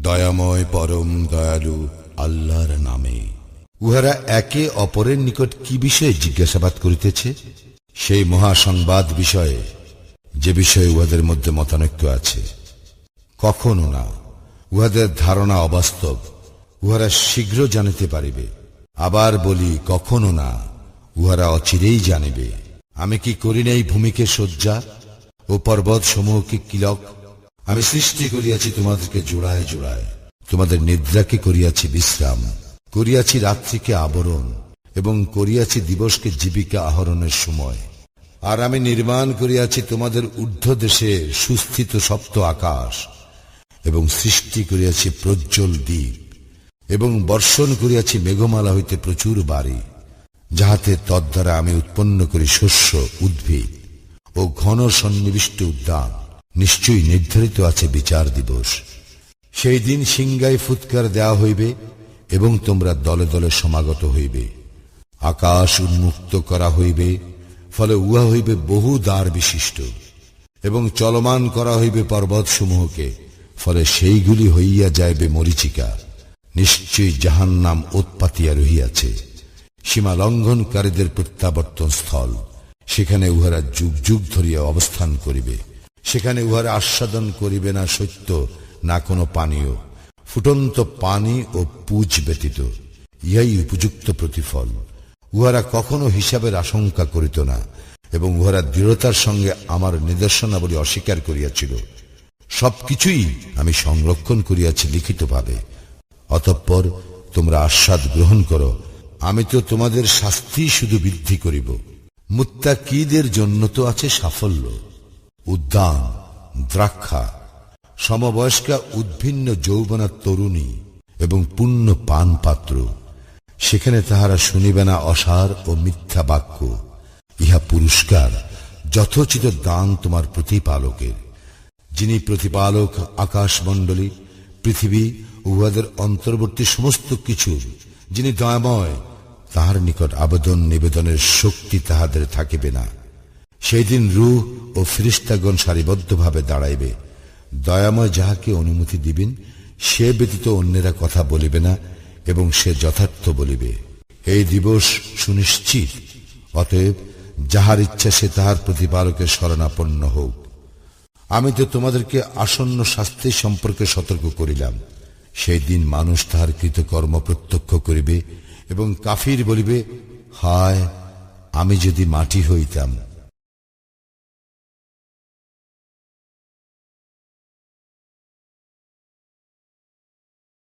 দয়াময় পরম দয়ালু আল্লাহর নামে। উহারা একে অপরের নিকট কি বিষয়ে জিজ্ঞাসাবাদ করিতেছে? সেই মহাসংবাদ বিষয়ে, যে বিষয়ে উহাদের মধ্যে মতানৈক্য আছে। কখনো না, উহাদের ধারণা অবাস্তব, উহারা শীঘ্র জানিতে পারিবে। আবার বলি, কখনো না, উহারা অচিরেই জানিবে। আমি কি করি নাই ভূমিকে শয্যা ও পর্বত সমূহকে কিলক? আমি সৃষ্টি করিয়াছি তোমাদেরকে জোড়ায় জোড়ায়। তোমাদের নিদ্রাকে করিয়াছি বিশ্রাম, করিয়াছি রাত্রিকে আবরণ এবং করিয়াছি দিবসকে জীবিকা আহরণের সময়। আর আমি নির্মাণ করিয়াছি তোমাদের ঊর্ধ্ব দেশে সুস্থিত সপ্ত আকাশ এবং সৃষ্টি করিয়াছি প্রজ্জ্বল দ্বীপ এবং বর্ষণ করিয়াছি মেঘমালা হইতে প্রচুর বাড়ি, যাহাতে তদ্বারা আমি উৎপন্ন করি শস্য, উদ্ভিদ ও ঘন সন্নিবিষ্ট উদ্যান। নিশ্চয়ই নির্ধারিত আছে বিচার দিবস। সেই দিন সিংগায় ফুৎকার দেওয়া হইবে এবং তোমরা দলে দলে সমাগত হইবে। আকাশ উন্মুক্ত করা হইবে, ফলে উহা হইবে বহু দ্বার বিশিষ্ট এবং চলমান করা হইবে পর্বতসমূহকে, ফলে সেইগুলি হইয়া যাইবে মরিচিকা। নিশ্চয়ই জাহান নাম উৎপাতিয়া রহিয়াছে। সীমা লঙ্ঘনকারীদের প্রত্যাবর্তন স্থল সেখানে উহারা যুগ যুগ ধরিয়া অবস্থান করিবে। সেখানে উহারা আস্বাদন করিবে না সত্য, না কোনো পানীয়। ফুটন্ত পানি ও পুজ ব্যতীত, ইহাই উপযুক্ত প্রতিফল। উহারা কখনো হিসাবের আশঙ্কা করিত না, এবং উহারা দৃঢ়তার সঙ্গে আমার নিদর্শনাবলী অস্বীকার করিয়াছিল। সবকিছুই আমি সংরক্ষণ করিয়াছি লিখিতভাবে। অতঃপর তোমরা আস্বাদ গ্রহণ করো, আমি তো তোমাদের শাস্তি শুধু বৃদ্ধি করিব। মুত্তাকিদের জন্য তো আছে সাফল্য। উদ্যান দ্রাক্ষা, সমবয়স্কা উদ্ভিন্ন যৌবনা তরুণী এবং পূর্ণ পান পাত্র সেখানে তাহারা শুনিবে না অসার ও মিথ্যা বাক্য, ইহা পুরস্কার, যথোচিত দান তোমার প্রতিপালকের। যিনি প্রতিপালক, আকাশমণ্ডলী, পৃথিবী, উহাদের অন্তর্বর্তী সমস্ত কিছু যিনি দয়াময়, তাহার নিকট আবেদন নিবেদনের শক্তি তাহাদের থাকিবে না। সেই দিন রূহ ও ফিরিস্তাগণ সারিবদ্ধভাবে দাঁড়াইবে। দয়াময় যাহাকে অনুমতি দিবেন, সে ব্যতীত অন্যেরা কথা বলিবে না এবং সে যথার্থ বলিবে। এই দিবস সুনিশ্চিত, অতএব যাহার ইচ্ছা সে তাহার প্রতিপালকের শরণাপন্ন হোক। আমি তো তোমাদেরকে আসন্ন শাস্তি সম্পর্কে সতর্ক করিলাম। সেই দিন মানুষ তাহার কৃতকর্ম প্রত্যক্ষ করিবে এবং কাফির বলিবে, হায়, আমি যদি মাটি হইতাম